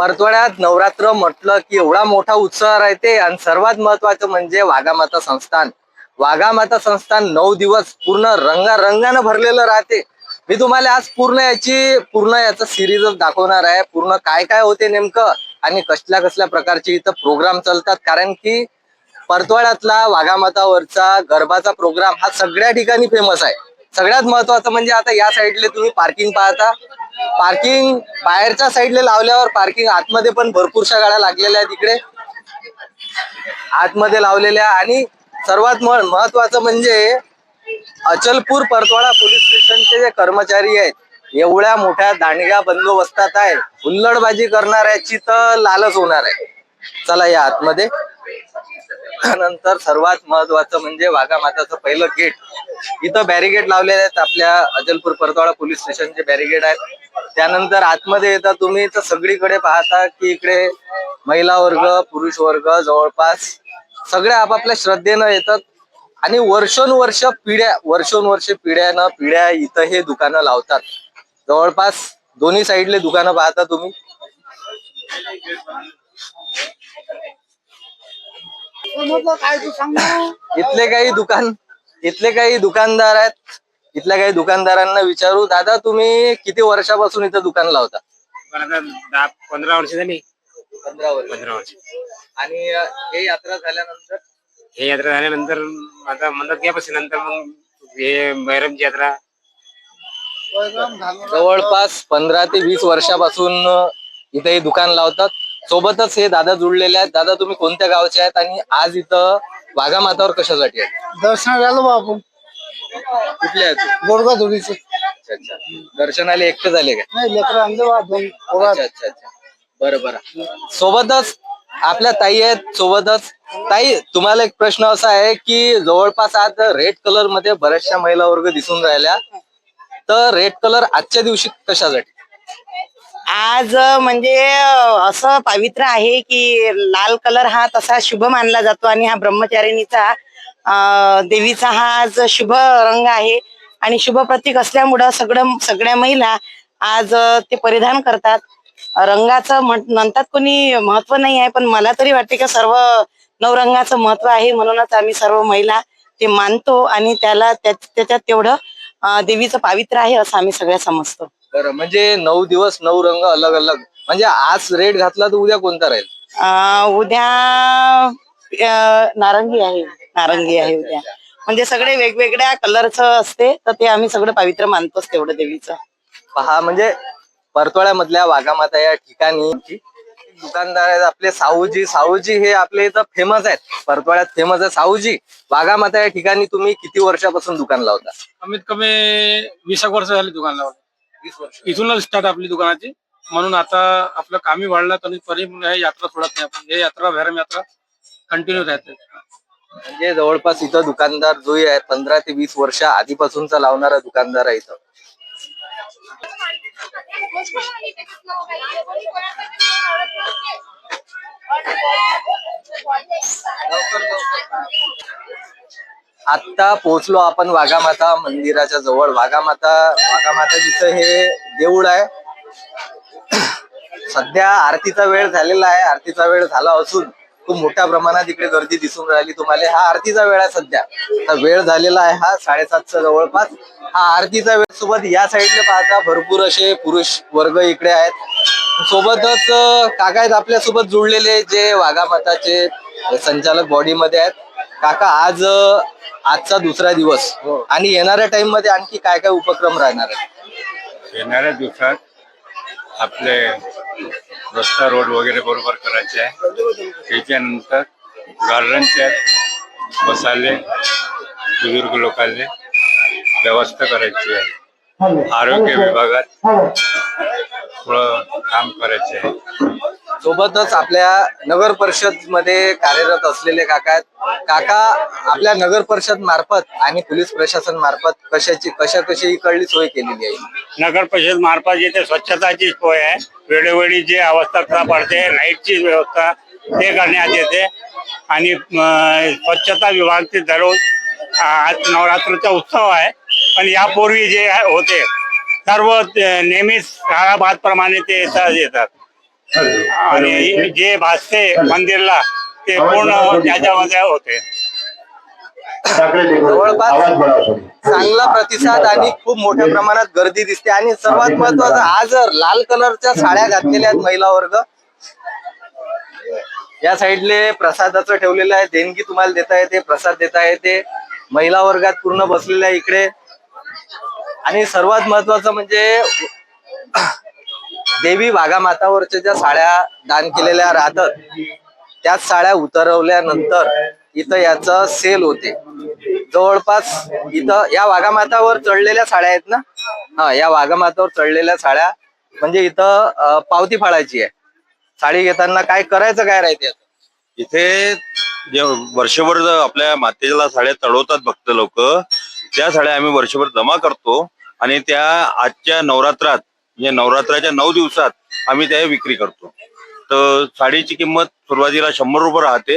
परतवाड्यात नवरात्र म्हटलं की एवढा मोठा उत्साह राहते आणि सर्वात महत्वाचं म्हणजे वाघामाता संस्थान. वाघामाता संस्थान नऊ दिवस पूर्ण रंगारंगानं भरलेलं राहते. मी तुम्हाला आज पूर्ण याची पूर्ण याचं सिरीज दाखवणार आहे. पूर्ण काय काय होते नेमकं आणि कसल्या कसल्या प्रकारचे इथं प्रोग्राम चालतात. कारण की परतवाड्यातला वाघामातावरचा गरबाचा प्रोग्राम हा सगळ्या ठिकाणी फेमस आहे. सगळ्यात महत्वाचं म्हणजे आता या साईडले तुम्ही पार्किंग पाहता. पार्किंग बाहेरच्या साईडला लावल्यावर पार्किंग आतमध्ये पण भरपूरशा गाड्या लागलेल्या आहेत इकडे. आतमध्ये लावलेल्या आणि सर्वात महत्वाचं म्हणजे अचलपूर परतवाडा पोलीस स्टेशनचे जे कर्मचारी आहेत एवढ्या मोठ्या दांडग्या बंदोबस्तात आहे हुल्लडबाजी करणाऱ्याची तर लालच होणार आहे. चला या आतमध्ये. नंतर सर्वात महत्वाचं म्हणजे वाघा माताचं पहिलं गेट इथं बॅरिगेड लावलेले आहेत आपल्या अजलपूर परतवाडा पोलीस स्टेशनचे बॅरिगेड आहेत. त्यानंतर आतमध्ये येता तुम्ही तर सगळीकडे पाहता की इकडे महिला वर्ग पुरुष वर्ग जवळपास सगळे आपापल्या श्रद्धेनं येतात. आणि वर्षोनुवर्ष पिढ्या वर्षोनुवर्ष पिढ्यानं पिढ्या इथं हे दुकानं लावतात. जवळपास दोन्ही साईडले दुकानं पाहता तुम्ही. काय तू सांग? ना. इथले काही दुकान इथले काही दुकानदार आहेत. इथल्या काही दुकानदारांना विचारू दादा तुम्ही किती वर्षापासून इथं दुकान लावता? दहा पंधरा वर्ष झाली. पंधरा वर्ष. पंधरा वर्ष. आणि अ, हे यात्रा झाल्यानंतर? हे यात्रा झाल्यानंतर आता म्हणत घ्यापासून नंतर मग हे बैरमची यात्रा. जवळपास पंधरा ते वीस वर्षापासून अ, इथे हे दुकान लावतात. सोबतच हे दादा जुळलेले आहेत. दादा तुम्ही कोणत्या गावचे आहेत आणि आज इथं वाघा मातावर कशासाठी आहेत? दर्शनाला आलो बा आपण. कुठले आहेत? गोडगा अच्छा अच्छा. दर्शनाला एकटे झाले का? नाही लेकर आणले बा दोन पोरा अच्छा अच्छा अच्छा. बरं बरं. सोबतच आपल्या ताई आहेत. सोबतच ताई तुम्हाला एक प्रश्न असा आहे की जवळपास आज रेड कलरमध्ये बऱ्याचशा महिला वर्ग दिसून राहिल्या. तर रेड कलर आजच्या दिवशी कशासाठी? आज म्हणजे असं पावित्र्य आहे की लाल कलर हा तसा शुभ मानला जातो आणि हा ब्रह्मचारिणीचा देवीचा हा आज शुभ रंग आहे. आणि शुभ प्रतीक असल्यामुळं सगळं सगळ्या महिला आज ते परिधान करतात. रंगाचं म्हण- म्हणतात कोणी महत्त्व नाही आहे पण मला तरी वाटते की सर्व नवरंगाचं महत्त्व आहे. म्हणूनच आम्ही सर्व महिला ते मानतो आणि त्याला त्या- त्याच्यात तेवढं देवीचं पावित्र्य आहे असं आम्ही सगळ्या समजतो. बरं म्हणजे नऊ दिवस नऊ रंग अलग अलग. म्हणजे आज रेड घातला तर उद्या कोणता राहील? अं, उद्या अं, नारंगी आहे. नारंगी आहे उद्या. म्हणजे सगळे वेगवेगळ्या कलरचं असते तर ते आम्ही सगळं पावित्र्य मानतोच तेवढं देवीचं. पहा म्हणजे परतवाड्यामधल्या वाघामाता या ठिकाणी दुकानदार आहेत आपले साहूजी. साहूजी हे आपले इथं फेमस आहेत. परतवाड्यात फेमस आहे. साहूजी वाघामाता या ठिकाणी तुम्ही किती वर्षापासून दुकान लावता? कमीत कमी वीस एक वर्ष झाली दुकान लावलं. इथूनच स्टार्ट आपली दुकानाची. म्हणून आता आपलं कामी वाढलं तरी तरी हे यात्रा सोडत नाही आपण. हे यात्रा भैरम यात्रा कंटिन्यू राहते. म्हणजे जवळपास इथं दुकानदार जो आहे पंधरा ते वीस वर्ष आधीपासूनचा लावणारा दुकानदार आहे इथं. आत्ता पोहोचलो आपण वाघामाता मंदिराच्या जवळ. वाघामाता वाघामाताजीचं हे देऊळ आहे. सध्या आरतीचा वेळ झालेला आहे. आरतीचा वेळ झाला असून खूप मोठ्या प्रमाणात इकडे गर्दी दिसून राहिली तुम्हाला. हा आरतीचा वेळ आहे सध्या. तर वेळ झालेला आहे हा साडेसातचा जवळपास. हा आरतीचा वेळ सोबत या साईडला पाहता भरपूर असे पुरुष वर्ग इकडे आहेत. सोबतच काका आहेत आपल्यासोबत जुळलेले जे वाघामाताचे संचालक बॉडीमध्ये आहेत. काका आज अं, आजचा दुसरा दिवस. आणि येणाऱ्या टाइममध्ये आणखी काय काय उपक्रम राहणार आहेत? येणाऱ्या दिवसात आपले रस्ता रोड वगैरे बरोबर करायचे आहे. त्याच्यानंतर गार्डनचे बसाले बुजुर्ग लोकांले व्यवस्था करायची आहे. आरोग्य विभागात थोडं काम करायचे आहे. सोबतच आपल्या नगर परिषदमध्ये कार्यरत असलेले काका आहेत. काका आपल्या नगर परिषद मार्फत आणि पोलीस प्रशासन मार्फत कशाची कशा कशी इकडली सोय केलेली आहे? नगर परिषद मार्फत जिथे स्वच्छताची सोय आहे वेळोवेळी जे अवस्था पडते लाईटची व्यवस्था ते करण्यात येते. आणि स्वच्छता स्वच्छता विभागचे दररोज आज नवरात्रीचा उत्सव आहे. पण यापूर्वी जे होते सर्व नेहमीच काळाबाद प्रमाणे ते येतात येतात. आणि जे भासते मंदिरला ते पूर्ण त्याच्यामध्ये होते. जवळपास चांगला प्रतिसाद आणि खूप मोठ्या प्रमाणात गर्दी दिसते. आणि सर्वात महत्वाचं आज लाल कलरच्या साड्या घातलेल्या आहेत महिला वर्ग या साईडले प्रसादाचं ठेवलेलं आहे. देणगी तुम्हाला देता येते प्रसाद देता येते. महिला वर्गात पूर्ण बसलेल्या आहे इकडे. आणि सर्वात महत्वाचं म्हणजे देवी वाघामातावरच्या ज्या साड्या दान केलेल्या राहतात त्याच साड्या उतरवल्यानंतर इथं याचं सेल होते. जवळपास इथं या वाघामातावर चढलेल्या साड्या आहेत ना? हा या वाघामातावर चढलेल्या साड्या म्हणजे इथं पावती फाडायची आहे. साडी घेताना काय करायचं काय राहते इथे जे वर्षभर आपल्या मातेला साड्या चढवतात भक्त लोक त्या साड्या आम्ही वर्षभर जमा करतो. आणि त्या आजच्या नवरात्रात म्हणजे नवरात्राच्या नऊ दिवसात आम्ही त्या विक्री करतो. तर साडीची किंमत सुरुवातीला शंभर रुपये राहते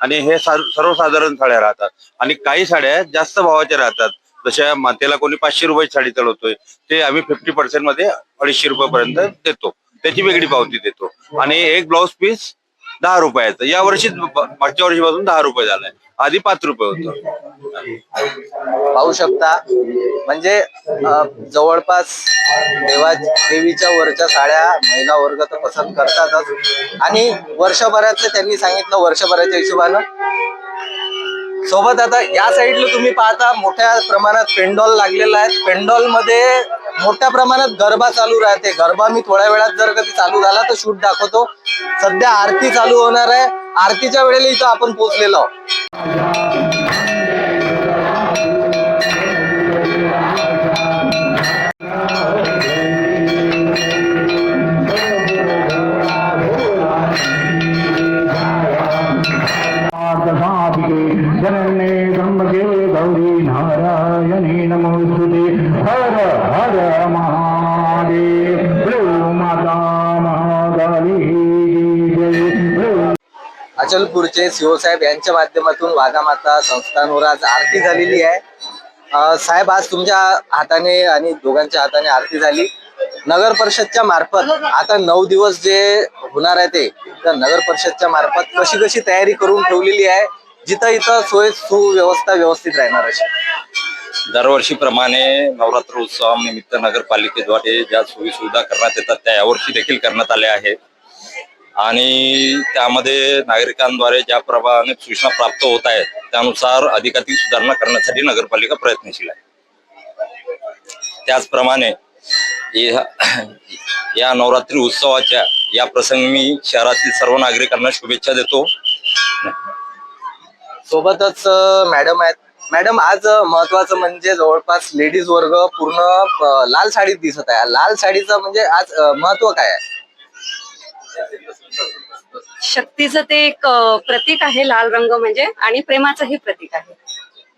आणि हे सर्वसाधारण साड्या राहतात. आणि काही साड्या जास्त भावाच्या राहतात. जशा मातेला कोणी पाचशे रुपये साडी चढवतोय ते आम्ही फिफ्टी पर्सेंटमध्ये अडीचशे रुपयापर्यंत देतो. त्याची वेगळी पावती देतो. आणि एक ब्लाऊज पीस दहा रुपयाचं. या वर्षी मागच्या वर्षीपासून दहा रुपये झालाय. आधी पाच रुपये होतं. पाहू शकता. म्हणजे जवळपास देवा देवीच्या वरच्या साड्या महिला वर्ग तर पसंत करतातच. आणि वर्षभरातले त्यांनी सांगितलं वर्षभराच्या हिशोबानं. सोबत आता या साईडला तुम्ही पाहता मोठ्या प्रमाणात पेंडॉल लागलेला आहे. पेंडॉलमध्ये मोठ्या प्रमाणात गरबा चालू राहते. गरबा मी थोड्या वेळात जर कधी चालू झाला तर शूट दाखवतो. सध्या आरती चालू होणार आहे. आरतीच्या वेळेला इथं आपण पोहोचलेलो आहोत. अचलपूरचे सीओ साहेब यांच्या माध्यमातून वाघामाता संस्थानवर आज आरती झालेली आहे. साहेब आज तुमच्या हाताने आणि दोघांच्या हाताने आरती झाली. नगर परिषदच्या मार्फत आता नऊ दिवस जे होणार आहे ते तर नगर परिषदच्या मार्फत कशी कशी तयारी करून ठेवलेली आहे? जिथं इथं सोय सुव्यवस्था व्यवस्थित राहणार अशी. दरवर्षीप्रमाणे नवरात्र उत्सवानिमित्त नगरपालिकेद्वारे ज्या सोयी सुविधा करण्यात येतात त्या यावर्षी देखील करण्यात आल्या आहेत. आणि त्यामध्ये नागरिकांद्वारे ज्या प्रमाणे सूचना प्राप्त होत आहेत त्यानुसार अधिकाधिक सुधारणा करण्यासाठी नगरपालिका प्रयत्नशील आहे. त्याचप्रमाणे या नवरात्री उत्सवाच्या या प्रसंगी मी शहरातील सर्व नागरिकांना शुभेच्छा देतो. सोबतच मॅडम आहेत. मॅडम आज महत्वाचं म्हणजे जवळपास लेडीज वर्ग पूर्ण लाल साडीत दिसत आहे. लाल साडीचं म्हणजे आज महत्त्व काय आहे? शक्तीचं ते एक प्रतीक आहे लाल रंग म्हणजे आणि प्रेमाचंही प्रतीक आहे.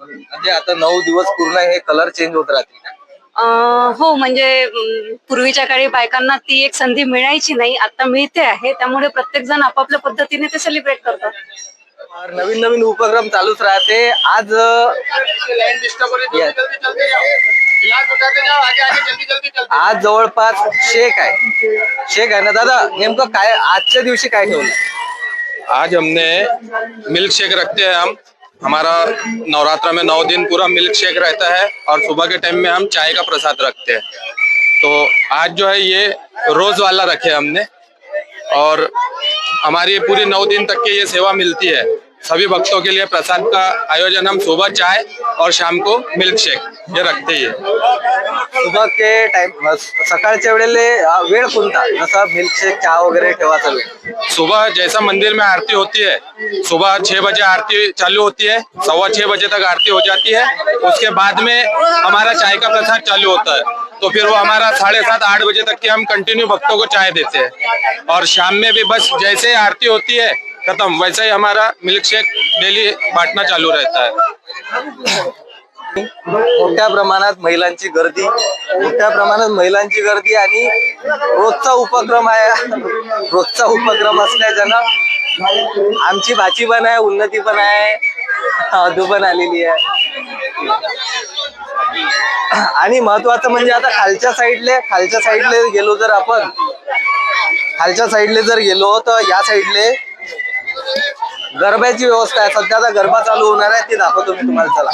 म्हणजे आता नऊ दिवस पूर्ण हे कलर चेंज होत राहतील? अ, हो म्हणजे पूर्वीच्या काळी बायकांना ती एक संधी मिळायची नाही आता मिळते आहे त्यामुळे प्रत्येक जण आपापल्या पद्धतीने ते सेलिब्रेट करतात. नवीन नवीन उपक्रम चालूच राहते. आज आज जवळपास शेक आहे. शेक आहे ना दादा नेमकं काय आजच्या दिवशी काय ठेवलं? आज हमने मिल्क शेक रखते हैं हम। हमारा नवरात्र में नौ दिन पूरा मिल्क शेक रहता है और सुबह के टाइम में हम चाय का प्रसाद रखते हैं। तो आज जो है ये रोज वाला रखे हमने। और हमारी पूरी नौ दिन तक की ये सेवा मिलती है। सभी भक्तों के लिए प्रसाद का आयोजन हम सुबह चाय और शाम को मिल्क शेक ये रखते ही। सुबह के टाइम सकाळच्या वेळेले वेळ कोणता जसा मिल्कशेक चहा वगैरे ठेवायचा वेळ सुबह जैसा मंदिर में आरती होती है सुबह छह बजे आरती चालू होती है सवा छह बजे तक आरती हो जाती है उसके बाद में हमारा चाय का प्रसाद चालू होता है। तो फिर वो हमारा साढ़े सात आठ बजे तक के हम कंटिन्यू भक्तों को चाय देते हैं। और शाम में भी बस जैसे आरती होती है खत्म वैसे ही हमारा मिल्क शेक डेली बांटना चालू रहता है। मोठ्या प्रमाणात महिलांची गर्दी मोठ्या प्रमाणात महिलांची गर्दी आणि रोजचा उपक्रम आहे. रोजचा उपक्रम असल्याच्यानं आमची भाची पण आहे उन्नती पण आहे अधू पण आलेली आहे. आणि महत्वाचं म्हणजे आता खालच्या साईडले खालच्या साईडले गेलो जर आपण खालच्या साईडले जर गेलो तर या साईडले गरब्याची व्यवस्था आहे. सध्या आता गरबा चालू होणार आहे. ती दाखवतो मी तुम्हाला. चला.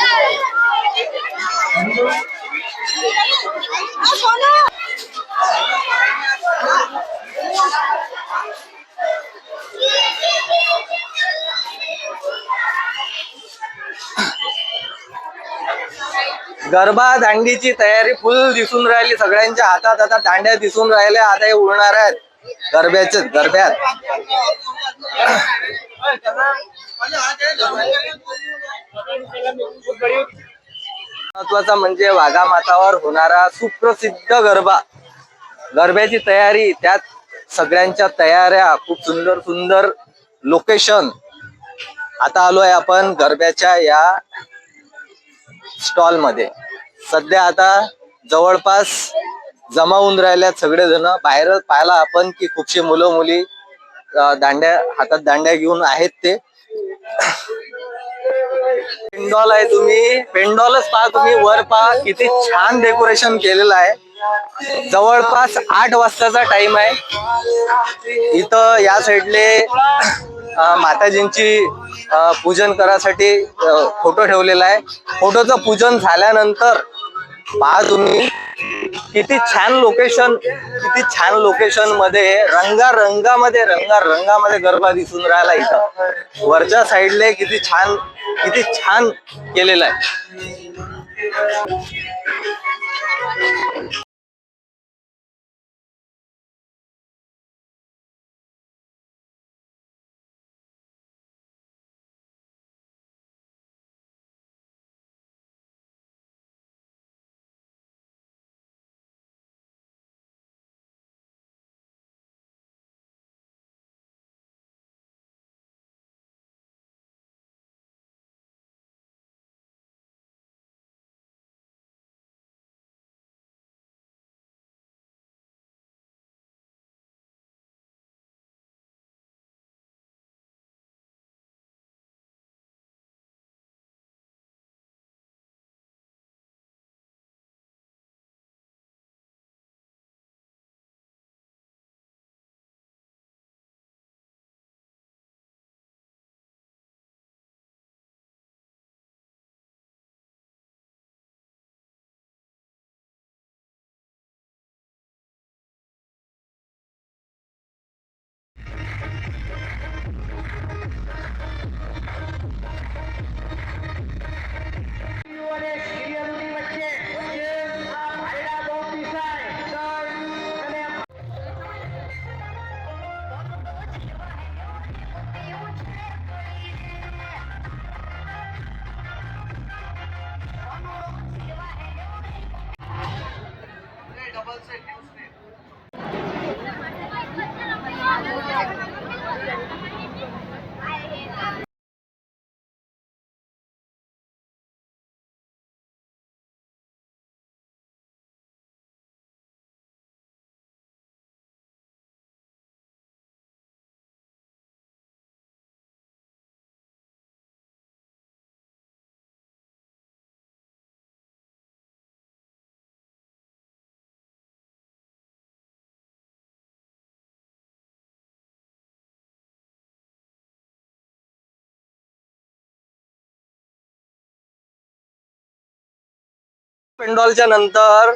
गरबा दांडीची तयारी फुल दिसून राहिली. सगळ्यांच्या हातात आता दांड्या दिसून राहिल्या. आता हे उडणार आहेत. गरब्याचे गरब्यात. महत्त्वाचा म्हणजे वाघा मातावर होणारा सुप्रसिद्ध गरबा. गरब्याची तयारी त्यात सगळ्यांच्या तयाऱ्या खूप सुंदर सुंदर लोकेशन आता आलोय आपण गरब्याच्या या स्टॉलमध्ये. सध्या आता जवळपास जमा होऊन राहिल्यात सगळेजण. बाहेर पाहिला आपण की खूपशी मुलं मुली दांड्या हातात दांड्या घेऊन आहेत ते. पेंडॉल आहे तुम्ही. पेंडॉलच पहा तुम्ही. वर पहा. किती छान डेकोरेशन केलेलं आहे. जवळपास आठ वाजताचा टाइम आहे. इथं या साईडले माताजींची पूजन करासाठी फोटो ठेवलेला आहे. फोटोचं पूजन झाल्यानंतर पहा तुम्ही. किती छान लोकेशन किती छान लोकेशनमध्ये रंगा रंगामध्ये रंगा रंगामध्ये गरबा दिसून राहिला इथं. वरच्या साईडले किती छान किती छान केलेला आहे. पेंडॉलच्या नंतर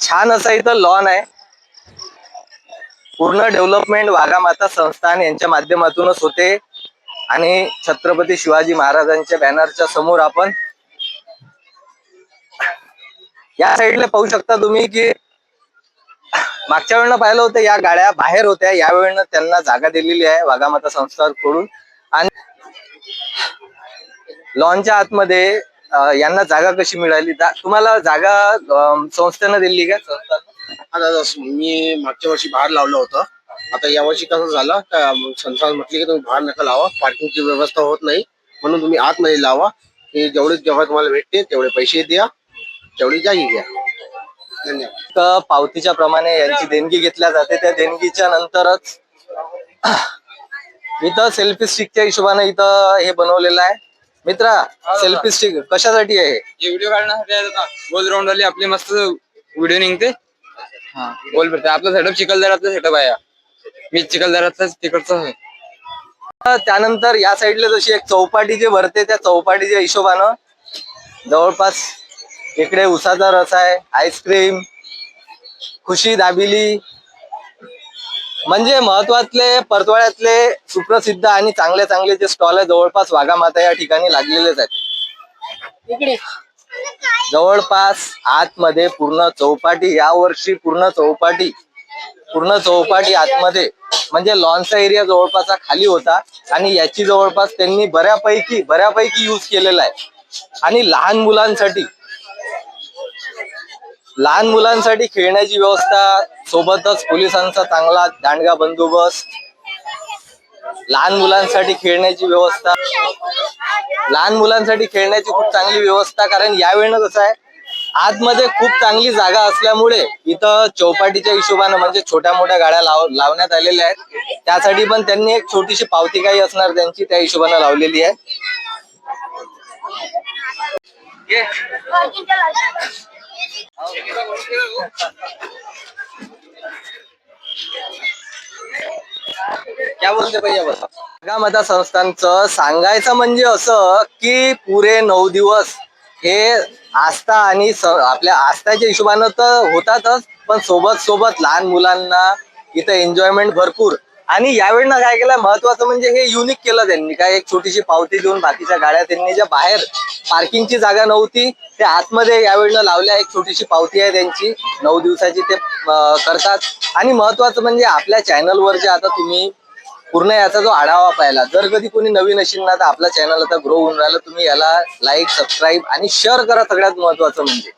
छान असं इथं लॉन आहे. पूर्ण डेव्हलपमेंट वाघामाता संस्थान यांच्या माध्यमातूनच होते. आणि छत्रपती शिवाजी महाराजांच्या बॅनरच्या समोर आपण या साईडला पाहू शकता तुम्ही की मागच्या वेळेनं पाहिलं होतं या गाड्या बाहेर होत्या. या वेळेनं त्यांना जागा दिलेली आहे वाघामाता संस्थाकडून आणि लॉनच्या आतमध्ये यांना जागा कशी मिळाली? तुम्हाला जागा संस्थेनं दिली का? संस्था आता मी मागच्या वर्षी बाहेर लावलं होतं. आता यावर्षी कसं झालं का संस्थान म्हटली की तुम्ही बाहेर नका लावा पार्किंगची व्यवस्था होत नाही म्हणून तुम्ही आतमध्ये लावा. हे जेवढे जेव्हा तुम्हाला भेटते तेवढे पैसे द्या तेवढी जागी घ्या. धन्यवाद. पावतीच्या प्रमाणे यांची देणगी घेतल्या जाते. त्या देणगीच्या नंतरच इथं सेल्फी स्टिकच्या हिशोबाने इथं हे बनवलेलं आहे. मित्रा सेल्फी स्टिक कशासाठी आहे? हे? व्हिडिओ काढण्यासाठी आहे गोल राऊंड वाली आपली मस्त व्हिडिओ निघते. गोल भेटते आपलं सेटअप चिखलदराचं सेटअप आहे. हा. मी चिखलदऱ्याचाच तिकडचा आहे. त्यानंतर या साईडला जशी एक चौपाटी जी भरते त्या चौपाटीच्या हिशोबानं जवळपास इकडे उसाचा रस आहे आईस्क्रीम खुशी दाबिली म्हणजे महत्वातले परतवाड्यातले सुप्रसिद्ध आणि चांगले चांगले जे स्टॉल आहे जवळपास वाघामाता या ठिकाणी लागलेलेच आहेत. इकडे. जवळपास आतमध्ये पूर्ण चौपाटी या वर्षी पूर्ण चौपाटी पूर्ण चौपाटी आतमध्ये. म्हणजे लॉनचा एरिया जवळपास खाली होता आणि याची जवळपास त्यांनी बऱ्यापैकी बऱ्यापैकी यूज केलेला आहे. आणि लहान मुलांसाठी लहान मुलांसाठी खेळण्याची व्यवस्था सोबतच पोलिसांचा चांगला दांडगा बंदोबस्त लहान मुलांसाठी खेळण्याची व्यवस्था. लहान मुलांसाठी खेळण्याची खूप चांगली व्यवस्था कारण यावेळेनं कसं आहे आतमध्ये खूप चांगली जागा असल्यामुळे इथं चौपाटीच्या हिशोबानं म्हणजे छोट्या मोठ्या गाड्या लाव लावण्यात आलेल्या आहेत. त्यासाठी पण त्यांनी एक छोटीशी पावती काही असणार त्यांची त्या हिशोबानं लावलेली आहे. क्या बोलते भैया बस मता संस्थांचं सांगायचं म्हणजे असं की पुरे नऊ दिवस हे आस्था आणि आपल्या आस्थाच्या हिशोबानं तर होतातच पण सोबत सोबत लहान मुलांना इथं एन्जॉयमेंट भरपूर. आणि यावेळेला काय केलं महत्वाचं म्हणजे हे युनिक केलं त्यांनी. काय एक छोटीशी पावती देऊन बाकीच्या गाड्या त्यांनी ज्या बाहेर पार्किंगची जागा नव्हती ते आतमध्ये यावेळेला लावल्या एक छोटीशी पावती आहे त्यांची. नऊ दिवसाची ते करतात. आणि महत्वाचं म्हणजे आपल्या चॅनलवर जे आता तुम्ही पूर्ण याचा जो आढावा पाहिला जर कधी कोणी नवीन असेल ना तर आपला चॅनल आता ग्रो होऊन राहिला. तुम्ही याला लाईक सबस्क्राईब आणि शेअर करा सगळ्यात महत्वाचं म्हणजे.